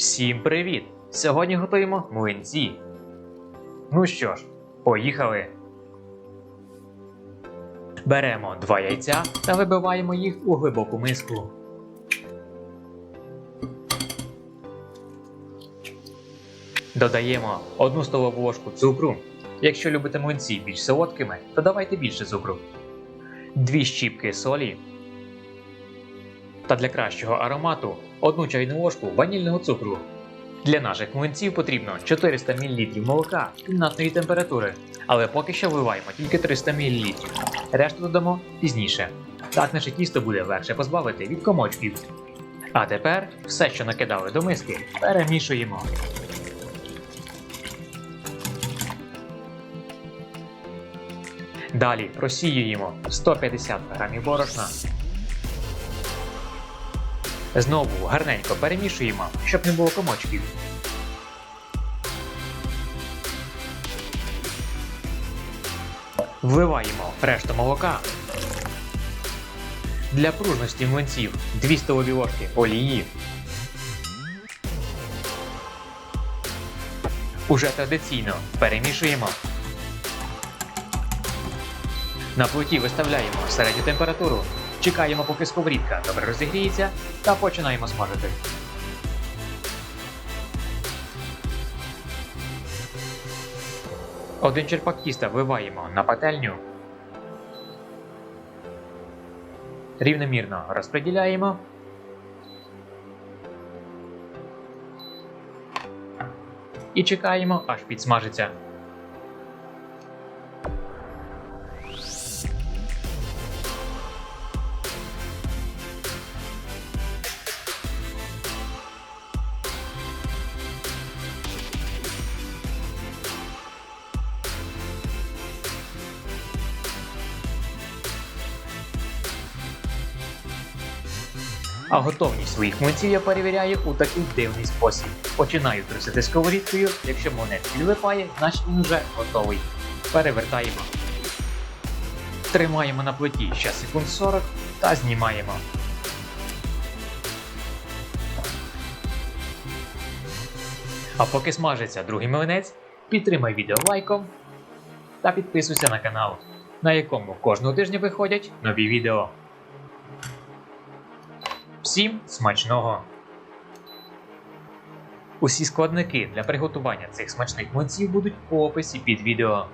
Всім привіт! Сьогодні готуємо млинці. Ну що ж, поїхали. Беремо два яйця та вибиваємо їх у глибоку миску. Додаємо 1 столову ложку цукру. Якщо любите млинці більш солодкими, то давайте більше цукру. 2 щіпки солі. Та для кращого аромату 1 чайну ложку ванільного цукру. Для наших млинців потрібно 400 мл молока кімнатної температури, але поки що вливаємо тільки 300 мл. Решту додамо пізніше. Так наше тісто буде легше позбавити від комочків. А тепер все, що накидали до миски, перемішуємо. Далі просіюємо 150 г борошна. Знову гарненько перемішуємо, щоб не було комочків. Вливаємо решту молока. Для пружності млинців 2 столові ложки олії. Уже традиційно перемішуємо. На плиті виставляємо середню температуру. Чекаємо, поки сковорідка добре розігріється, та починаємо смажити. Один черпак тіста вливаємо на пательню. Рівномірно розподіляємо. І чекаємо, аж підсмажиться. А готовність своїх млинців я перевіряю у такий дивний спосіб. Починаю трусити сковорідкою, якщо монет підлипає, значить він уже готовий. Перевертаємо. Тримаємо на плиті ще секунд 40 та знімаємо. А поки смажиться другий млинець, підтримай відео лайком та підписуйся на канал, на якому кожного тижня виходять нові відео. Всім смачного! Усі складники для приготування цих смачних млинців будуть в описі під відео.